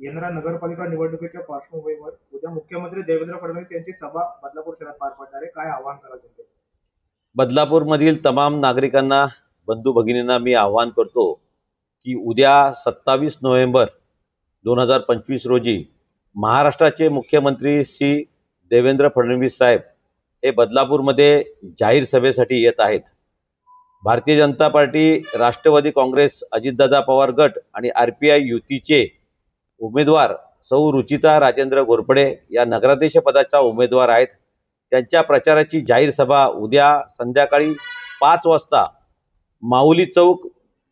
येणाऱ्या नगरपालिका निवडणुकीच्या पार्श्वभूमीवर उद्या मुख्यमंत्री देवेंद्र फडणवीस यांची सभा बदलापूर शहरात पार पडणार आहे. काय आवाहन करायचं त्यांचे बदलापूरमधील तमाम नागरिकांना बंधू भगिनींना मी आवाहन करतो की उद्या सत्तावीस नोव्हेंबर दोन हजार पंचवीस रोजी महाराष्ट्राचे मुख्यमंत्री श्री देवेंद्र फडणवीस साहेब हे बदलापूरमध्ये जाहीर सभेसाठी येत आहेत. भारतीय जनता पार्टी राष्ट्रवादी काँग्रेस अजितदादा पवार गट आणि आर पी आय युतीचे उमेदवार सौ रुचिता राजेंद्र घोरपडे या नगराध्यक्ष पदाच्या उमेदवार आहेत. त्यांच्या प्रचाराची जाहीर सभा उद्या संध्याकाळी पाच वाजता माऊली चौक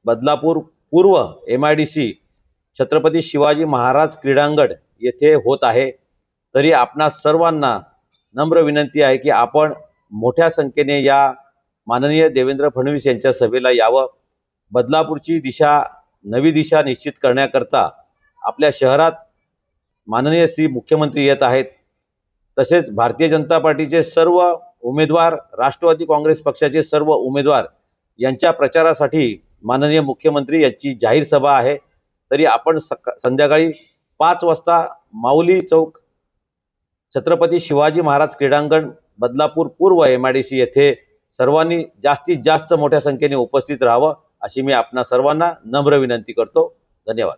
बदलापूर पूर्व M I D C Chhatrapati Shivaji Maharaj क्रीडांगण येथे होत आहे. तरी आपणा सर्वांना नम्र विनंती आहे की आपण मोठ्या संख्येने या माननीय देवेंद्र फडणवीस यांच्या सभेला यावं. बदलापूरची दिशा नवी दिशा निश्चित करण्याकरता आपल्या शहरात माननीय श्री मुख्यमंत्री येत आहेत. तसेच भारतीय जनता पार्टीचे सर्व उमेदवार राष्ट्रवादी काँग्रेस पक्षाचे सर्व उमेदवार यांच्या प्रचारासाठी माननीय मुख्यमंत्री यांची जाहीर सभा आहे. तरी आपण सका संध्याकाळी पाच वाजता माऊली चौक छत्रपती शिवाजी महाराज क्रीडांगण बदलापूर पूर्व एम आय डी सी येथे सर्वांनी जास्तीत जास्त मोठ्या संख्येने उपस्थित राहावं अशी मी आपणा सर्वांना नम्र विनंती करतो. धन्यवाद.